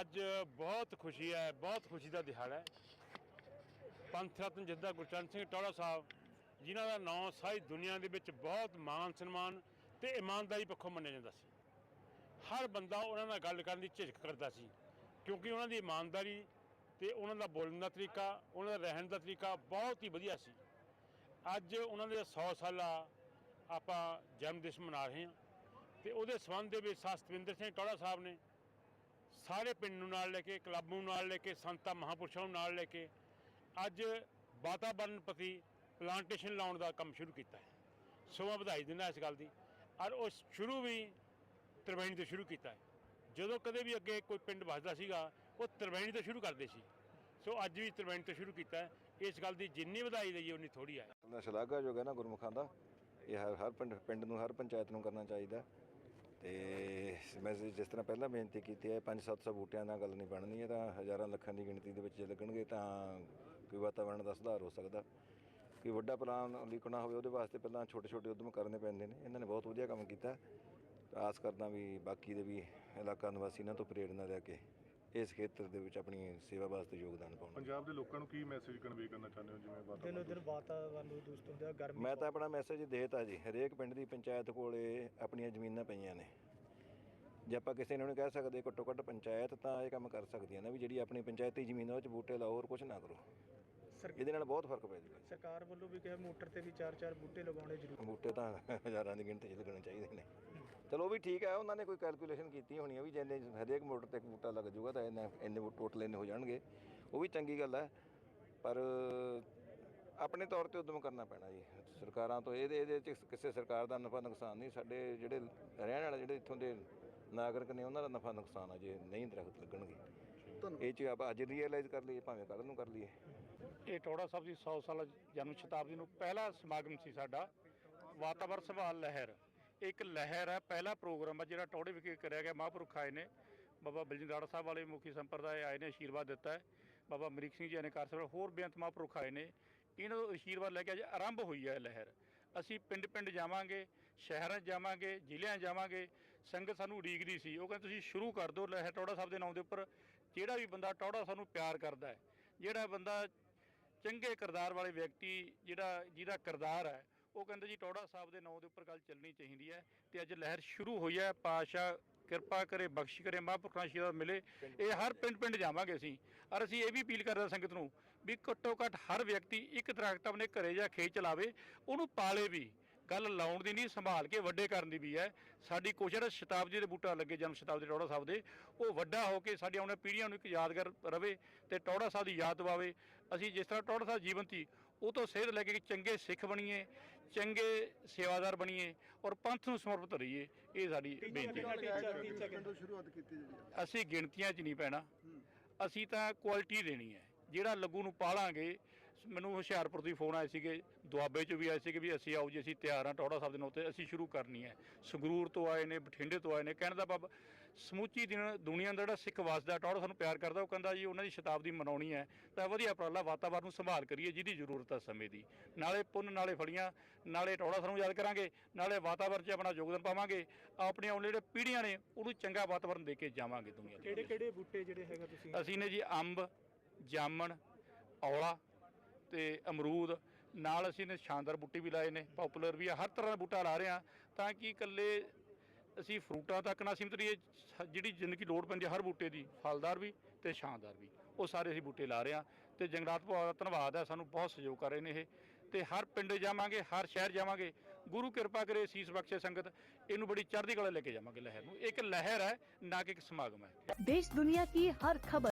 ਅੱਜ ਬਹੁਤ ਖੁਸ਼ੀ ਹੈ, ਬਹੁਤ ਖੁਸ਼ੀ ਦਾ ਦਿਹਾੜਾ ਹੈ। ਪੰਥ ਰਤਨ ਜਿੱਦਾਂ ਗੁਰਚਰਨ ਸਿੰਘ ਟੌੜਾ ਸਾਹਿਬ, ਜਿਨ੍ਹਾਂ ਦਾ ਨਾਮ ਸਾਰੀ ਦੁਨੀਆ ਦੇ ਵਿੱਚ ਬਹੁਤ ਮਾਣ ਸਨਮਾਨ ਤੇ ਇਮਾਨਦਾਰੀ ਪੱਖੋਂ ਮੰਨਿਆ ਜਾਂਦਾ ਸੀ। ਹਰ ਬੰਦਾ ਉਹਨਾਂ ਨਾਲ ਗੱਲ ਕਰਨ ਦੀ ਝਿਜਕ ਕਰਦਾ ਸੀ, ਕਿਉਂਕਿ ਉਹਨਾਂ ਦੀ ਇਮਾਨਦਾਰੀ ਤੇ ਉਹਨਾਂ ਦਾ ਬੋਲਣ ਦਾ ਤਰੀਕਾ, ਉਹਨਾਂ ਦਾ ਰਹਿਣ ਦਾ ਤਰੀਕਾ ਬਹੁਤ ਹੀ ਵਧੀਆ ਸੀ। ਅੱਜ ਉਹਨਾਂ ਦੇ 100 ਸਾਲਾ ਆਪਾਂ ਜਨਮ ਦਿਵਸ ਮਨਾ ਰਹੇ ਹਾਂ ਤੇ ਉਹਦੇ ਸੰਬੰਧ ਦੇ ਵਿੱਚ ਸਤਵਿੰਦਰ ਸਿੰਘ ਟੌੜਾ ਸਾਹਿਬ ਨੇ ਸਾਰੇ ਪਿੰਡ ਨੂੰ ਨਾਲ ਲੈ ਕੇ, ਕਲੱਬ ਨੂੰ ਨਾਲ ਲੈ ਕੇ, ਸੰਤਾਂ ਮਹਾਂਪੁਰਸ਼ਾਂ ਨੂੰ ਨਾਲ ਲੈ ਕੇ ਅੱਜ ਵਾਤਾਵਰਣ ਪ੍ਰਤੀ ਪਲਾਂਟੇਸ਼ਨ ਲਾਉਣ ਦਾ ਕੰਮ ਸ਼ੁਰੂ ਕੀਤਾ ਹੈ। ਸੋ ਮੈਂ ਵਧਾਈ ਦਿੰਦਾ ਇਸ ਗੱਲ ਦੀ। ਔਰ ਉਹ ਸ਼ੁਰੂ ਵੀ ਤਰਵੈਣੀ ਤੋਂ ਸ਼ੁਰੂ ਕੀਤਾ ਹੈ। ਜਦੋਂ ਕਦੇ ਵੀ ਅੱਗੇ ਕੋਈ ਪਿੰਡ ਵੱਸਦਾ ਸੀਗਾ, ਉਹ ਤਰਵੈਣੀ ਤੋਂ ਸ਼ੁਰੂ ਕਰਦੇ ਸੀ। ਸੋ ਅੱਜ ਵੀ ਤਰਵੈਣੀ ਤੋਂ ਸ਼ੁਰੂ ਕੀਤਾ ਹੈ। ਇਸ ਗੱਲ ਦੀ ਜਿੰਨੀ ਵਧਾਈ ਦਈਏ ਉਨੀ ਥੋੜੀ ਹੈ। ਸ਼ਲਾਘਾਯੋਗ ਹੈ ਨਾ ਗੁਰਮੁਖਾਂ ਦਾ। ਇਹ ਹਰ ਹਰ ਪਿੰਡ ਪਿੰਡ ਨੂੰ, ਹਰ ਪੰਚਾਇਤ ਨੂੰ ਕਰਨਾ ਚਾਹੀਦਾ ਤੇ ਮੈਂ ਜਿਸ ਤਰ੍ਹਾਂ ਪਹਿਲਾਂ ਬੇਨਤੀ ਕੀਤੀ ਹੈ 5-700 ਬੂਟਿਆਂ ਨਾਲ ਗੱਲ ਨਹੀਂ ਬਣਨੀ, ਇਹ ਤਾਂ ਹਜ਼ਾਰਾਂ ਲੱਖਾਂ ਦੀ ਗਿਣਤੀ ਦੇ ਵਿੱਚ ਲੱਗਣਗੇ ਤਾਂ ਕੋਈ ਵਾਤਾਵਰਣ ਦਾ ਸੁਧਾਰ ਹੋ ਸਕਦਾ। ਕੋਈ ਵੱਡਾ ਪਲਾਨ ਲਿਖਣਾ ਹੋਵੇ, ਉਹਦੇ ਵਾਸਤੇ ਪਹਿਲਾਂ ਛੋਟੇ-ਛੋਟੇ ਉਦਮ ਕਰਨੇ ਪੈਂਦੇ ਨੇ। ਇਹਨਾਂ ਨੇ ਬਹੁਤ ਵਧੀਆ ਕੰਮ ਕੀਤਾ। ਆਸ ਕਰਦਾ ਵੀ ਬਾਕੀ ਦੇ ਵੀ ਇਲਾਕਾ ਨਿਵਾਸੀ ਇਹਨਾਂ ਤੋਂ ਪ੍ਰੇਰਣਾ ਲੈ ਕੇ ਇਸ ਖੇਤਰ ਦੇ ਵਿੱਚ ਆਪਣੀ ਸੇਵਾ ਵਾਸਤੇ ਯੋਗਦਾਨ ਪਾਉਣ ਪੰਜਾਬ ਦੇ ਲੋਕਾਂ ਨੂੰ ਕੀ ਮੈਸੇਜ ਕਨਵੇ ਕਰਨਾ ਚਾਹੁੰਦੇ ਹੋ ਜਿਵੇਂ ਦਿਨੋ ਵਾਤਾਵਰਨ ਦਿਨ ਵਾਤਾਵਰਨ ਨੂੰ ਦੂਸ਼ਿਤ ਹੁੰਦਾ ਗਰਮੀ ਮੈਂ ਤਾਂ ਆਪਣਾ ਮੈਸੇਜ ਦੇਤਾ ਜੀ ਹਰੇਕ ਪਿੰਡ ਦੀ ਪੰਚਾਇਤ ਕੋਲੇ ਆਪਣੀਆਂ ਜ਼ਮੀਨਾਂ ਪਈਆਂ ਨੇ। ਜੇ ਆਪਾਂ ਕਿਸੇ ਨੂੰ ਨਹੀਂ ਕਹਿ ਸਕਦੇ ਘੱਟੋ ਘੱਟ ਪੰਚਾਇਤ ਤਾਂ ਇਹ ਕੰਮ ਕਰ ਸਕਦੀ ਹੈ ਨਾ ਵੀ ਜਿਹੜੀ ਆਪਣੀ ਪੰਚਾਇਤੀ ਜ਼ਮੀਨ ਆ ਉਹ 'ਚ ਬੂਟੇ ਲਾਓ ਹੋਰ ਕੁਝ ਨਾ ਕਰੋ। ਸਰ- ਇਹਦੇ ਨਾਲ ਬਹੁਤ ਫ਼ਰਕ ਪੈ ਜਾਊਗਾ ਸਰਕਾਰ ਵੱਲੋਂ ਵੀ ਕਿਹਾ ਮੋਟਰ ਤੇ ਵੀ ਚਾਰ ਚਾਰ ਬੂਟੇ ਲਗਾਉਣੇ ਜ਼ਰੂਰੀ ਬੂਟੇ ਤਾਂ ਹਜ਼ਾਰਾਂ ਦੀ ਗਿਣਤੀ 'ਚ ਲੱਗਣੇ ਚਾਹੀਦੇ ਨੇ। ਚਲੋ ਉਹ ਵੀ ਠੀਕ ਹੈ ਉਹਨਾਂ ਨੇ ਕੋਈ ਕੈਲਕੂਲੇਸ਼ਨ ਕੀਤੀ ਹੋਣੀ ਹੈ ਵੀ ਜਿੰਨੇ ਹਰੇਕ ਮੋਟਰ ਤੇ ਇੱਕ ਬੂਟਾ ਲੱਗ ਜਾਊਗਾ ਤਾਂ ਇੰਨੇ ਇੰਨੇ ਟੋਟਲ ਇੰਨੇ ਹੋ ਜਾਣਗੇ। ਉਹ ਵੀ ਚੰਗੀ ਗੱਲ ਹੈ ਪਰ ਆਪਣੇ ਤੌਰ ਤੇ ਉਦਮ ਕਰਨਾ ਪੈਣਾ ਜੀ। ਸਰਕਾਰਾਂ ਤੋਂ ਇਹਦੇ ਇਹਦੇ ਚ ਕਿਸੇ ਸਰਕਾਰ ਦਾ ਨਫਾ ਨੁਕਸਾਨ ਨਹੀਂ ਸਾਡੇ ਜਿਹੜੇ ਰਹਿਣ ਵਾਲੇ ਜਿਹੜੇ ਇੱਥੋਂ ਦੇ ਨਾਗਰਿਕ ਨੇ ਉਹਨਾਂ ਦਾ ਨਫਾ ਨੁਕਸਾਨ ਆ ਜੇ ਨਹੀਂ ਦਰਖਤ ਲੱਗਣਗੇ। ਇਹ ਚ ਆਪਾਂ ਅੱਜ ਰੀਅਲਾਈਜ਼ ਕਰ ਲਈਏ ਭਾਵੇਂ ਕੱਲ੍ਹ ਨੂੰ ਕਰ ਲਈਏ। ਇਹ ਟੋੜਾ ਸਾਹਿਬ ਦੀ 100 ਸਾਲਾ ਜਨਮ ਸ਼ਤਾਬਦੀ ਨੂੰ ਪਹਿਲਾ ਸਮਾਗਮ ਸੀ ਸਾਡਾ ਵਾਤਾਵਰਣ ਸੰਭਾਲ ਲਹਿਰ। ਇੱਕ ਲਹਿਰ ਹੈ, ਪਹਿਲਾ ਪ੍ਰੋਗਰਾਮ ਹੈ ਜਿਹੜਾ ਟੌੜੇ ਵਿਖੇ ਕਰਿਆ ਗਿਆ, ਮਹਾਂਪੁਰਖ ਆਏ ਨੇ। ਬਾਬਾ ਬਲਜਿੰਦਰ ਸਾਹਿਬ ਵਾਲੇ ਮੁਖੀ ਸੰਪਰਦਾਇ ਆਏ ਨੇ ਆਸ਼ੀਰਵਾਦ ਦਿੱਤਾ ਹੈ। ਬਾਬਾ ਅਮਰੀਕ ਸਿੰਘ ਜੀ ਨੇ ਕਾਰ ਸਾਹਿਬ ਹੋਰ ਬੇਅੰਤ ਮਹਾਂਪੁਰਖ ਆਏ ਨੇ। ਇਹਨਾਂ ਤੋਂ ਆਸ਼ੀਰਵਾਦ ਲੈ ਕੇ ਅੱਜ ਆਰੰਭ ਹੋਈ ਹੈ ਲਹਿਰ। ਅਸੀਂ ਪਿੰਡ ਪਿੰਡ ਜਾਵਾਂਗੇ, ਸ਼ਹਿਰਾਂ 'ਚ ਜਾਵਾਂਗੇ, ਜ਼ਿਲ੍ਹਿਆਂ 'ਚ ਜਾਵਾਂਗੇ, ਸੰਗਤ ਸਾਨੂੰ ਉਡੀਕਦੀ ਸੀ। ਉਹ ਕਹਿੰਦੇ, ਤੁਸੀਂ ਸ਼ੁਰੂ ਕਰ ਦਿਓ ਲਹਿਰ ਟੌੜਾ ਸਾਹਿਬ ਦੇ ਨਾਮ ਦੇ ਉੱਪਰ। ਜਿਹੜਾ ਵੀ ਬੰਦਾ ਟੌੜਾ ਸਾਨੂੰ ਪਿਆਰ ਕਰਦਾ ਹੈ, ਜਿਹੜਾ ਬੰਦਾ ਚੰਗੇ ਕਿਰਦਾਰ ਵਾਲੇ ਵਿਅਕਤੀ, ਜਿਹੜਾ ਜਿਹਦਾ ਕਿਰਦਾਰ ਹੈ ਉਹ ਕਹਿੰਦੇ ਜੀ ਟੋੜਾ ਸਾਹਿਬ ਦੇ ਨਾਂ ਦੇ ਉੱਪਰ ਗੱਲ ਚੱਲਣੀ ਚਾਹੀਦੀ ਹੈ ਤੇ ਅੱਜ ਲਹਿਰ ਸ਼ੁਰੂ ਹੋਈ ਹੈ ਪਾਸ਼ਾ ਕਿਰਪਾ ਕਰੇ, ਬਖਸ਼ ਕਰੇ, ਮਹਾਂਪੁਰਖਾਂ ਦਾ ਮਿਲੇ। ਇਹ ਹਰ ਪਿੰਡ ਪਿੰਡ ਜਾਵਾਂਗੇ ਅਸੀਂ। ਔਰ ਅਸੀਂ ਇਹ ਵੀ ਅਪੀਲ ਕਰਦੇ ਸੰਗਤ ਨੂੰ ਵੀ ਘੱਟੋ ਘੱਟ ਹਰ ਵਿਅਕਤੀ ਇੱਕ ਦਰਖਤ ਆਪਣੇ ਘਰੇ ਜਾਂ ਖੇਤ ਚਲਾਵੇ, ਉਹਨੂੰ ਪਾਲੇ ਵੀ। ਗੱਲ ਲਾਉਣ ਦੀ ਨਹੀਂ, ਸੰਭਾਲ ਕੇ ਵੱਡੇ ਕਰਨ ਦੀ ਵੀ ਹੈ। ਸਾਡੀ ਕੋਸ਼ਿਸ਼ ਹੈ ਸ਼ਤਾਬਦੀ ਦੇ ਬੂਟਾ ਲੱਗੇ, ਜਨਮ ਸ਼ਤਾਬਦੀ ਟੌੜਾ ਸਾਹਿਬ ਦੇ। ਉਹ ਵੱਡਾ ਹੋ ਕੇ ਸਾਡੀ ਆਉਣ ਪੀੜ੍ਹੀਆਂ ਨੂੰ ਇੱਕ ਯਾਦਗਾਰ ਰਵੇ ਤੇ ਟੌੜਾ ਸਾਹਿਬ ਦੀ ਯਾਦ ਦਿਵਾਵੇ। ਅਸੀਂ ਜਿਸ ਤਰ੍ਹਾਂ ਟੌੜਾ ਸਾਹਿਬ ਜੀਵਨ ਸੀ ਉਹ ਤੋਂ ਸੇਧ ਲੈ ਕੇ ਕਿ ਚੰਗੇ ਸਿੱਖ ਬਣੀਏ ਚੰਗੇ ਸੇਵਾਦਾਰ ਬਣੀਏ ਔਰ ਪੰਥ ਨੂੰ ਸਮਰਪਿਤ ਰਹੀਏ ਇਹ ਸਾਡੀ ਬੇਨਤੀ ਹੈ। ਟੀਚਾ ਸ਼ੁਰੂਆਤ ਕੀਤੀ ਜਿਹੜੀ ਅਸੀਂ ਗਿਣਤੀਆਂ 'ਚ ਨਹੀਂ ਪੈਣਾ। ਅਸੀਂ ਤਾਂ ਕੁਆਲਿਟੀ ਦੇਣੀ ਹੈ। ਜਿਹੜਾ ਲੱਗੂ ਨੂੰ ਪਾਲਾਂਗੇ ਮੈਨੂੰ ਹੁਸ਼ਿਆਰਪੁਰ ਤੋਂ ਫੋਨ ਆਏ ਸੀਗੇ ਦੁਆਬੇ 'ਚ ਵੀ ਆਏ ਸੀਗੇ ਵੀ ਅਸੀਂ ਆਓ ਜੀ ਅਸੀਂ ਤਿਆਰ ਹਾਂ ਟੌੜਾ ਸਾਹਿਬ ਦੇ ਨਾਂ ਤੇ ਅਸੀਂ ਸ਼ੁਰੂ ਕਰਨੀ ਹੈ। ਸੰਗਰੂਰ ਤੋਂ ਆਏ ਨੇ ਬਠਿੰਡੇ ਤੋਂ ਆਏ ਨੇ ਕਹਿਣ ਦਾ ਬਾਬ ਸਮੁੱਚੀ ਦਿਨ ਦੁਨੀਆ ਦਾ ਜਿਹੜਾ ਸਿੱਖ ਵਸਦਾ ਟੌੜਾ ਸਾਨੂੰ ਪਿਆਰ ਕਰਦਾ ਉਹ ਕਹਿੰਦਾ ਜੀ ਉਹਨਾਂ ਦੀ ਸ਼ਤਾਬਦੀ ਮਨਾਉਣੀ ਹੈ ਤਾਂ ਵਧੀਆ ਉਪਰਾਲਾ ਵਾਤਾਵਰਨ ਨੂੰ ਸੰਭਾਲ ਕਰੀਏ ਜਿਹਦੀ ਜ਼ਰੂਰਤ ਹੈ ਸਮੇਂ ਦੀ। ਨਾਲੇ ਪੁੰਨ ਨਾਲੇ ਫੜੀਆਂ ਨਾਲੇ ਟੌੜਾ ਸਾਨੂੰ ਯਾਦ ਕਰਾਂਗੇ ਨਾਲੇ ਵਾਤਾਵਰਨ 'ਚ ਆਪਣਾ ਯੋਗਦਾਨ ਪਾਵਾਂਗੇ ਆਪਣੀਆਂ ਆਉਣ ਜਿਹੜੇ ਪੀੜ੍ਹੀਆਂ ਨੇ ਉਹਨੂੰ ਚੰਗਾ ਵਾਤਾਵਰਨ ਦੇ ਕੇ ਜਾਵਾਂਗੇ ਦੁਨੀਆ ਕਿਹੜੇ ਕਿਹੜੇ ਬੂਟੇ ਜਿਹੜੇ ਹੈਗਾ ਤੁਸੀਂ? ਅਸੀਂ ਨੇ ਜੀ ਅੰਬ ਜਾਮਣ ਔਲਾ ਤੇ ਅਮਰੂਦ, ਨਾਲ ਅਸੀਂ ਨੇ ਸ਼ਾਨਦਾਰ ਬੂਟੇ ਵੀ ਲਾਏ ਨੇ ਪਪੂਲਰ ਵੀ ਆ, ਹਰ ਤਰ੍ਹਾਂ ਦਾ ਬੂਟਾ ਲਾ ਰਹੇ ਆ ਤਾਂ ਕਿ ਇਕੱਲੇ ਅਸੀਂ ਫਰੂਟਾਂ ਤੱਕ ਨਾ ਸੀਮਤ ਰਹੀਏ ਜਿਹੜੀ ਜ਼ਿੰਦਗੀ ਲੋੜ ਪੈਂਦੀ ਹਰ ਬੂਟੇ ਦੀ, ਫਲਦਾਰ ਵੀ ਤੇ ਸ਼ਾਨਦਾਰ ਵੀ, ਉਹ ਸਾਰੇ ਅਸੀਂ ਬੂਟੇ ਲਾ ਰਹੇ ਆ ਤੇ ਜੰਗਲਾਤ ਵਿਭਾਗ ਦਾ ਧੰਨਵਾਦ ਹੈ, ਸਾਨੂੰ ਬਹੁਤ ਸਹਿਯੋਗ ਕਰ ਰਹੇ ਨੇ ਇਹ ਤੇ ਹਰ ਪਿੰਡ ਜਾਵਾਂਗੇ, ਹਰ ਸ਼ਹਿਰ ਜਾਵਾਂਗੇ, ਗੁਰੂ ਕਿਰਪਾ ਕਰੇ ਸੀਸ ਬਖਸ਼ੇ ਸੰਗਤ, ਇਹਨੂੰ ਬੜੀ ਚੜ੍ਹਦੀ ਕਲਾ ਲੈ ਕੇ ਜਾਵਾਂਗੇ ਲਹਿਰ ਨੂੰ ਇੱਕ ਲਹਿਰ ਹੈ, ਨਾ ਕਿ ਇੱਕ ਸਮਾਗਮ ਹੈ। ਦੇਸ਼ ਦੁਨੀਆ ਦੀ ਹਰ ਖਬਰ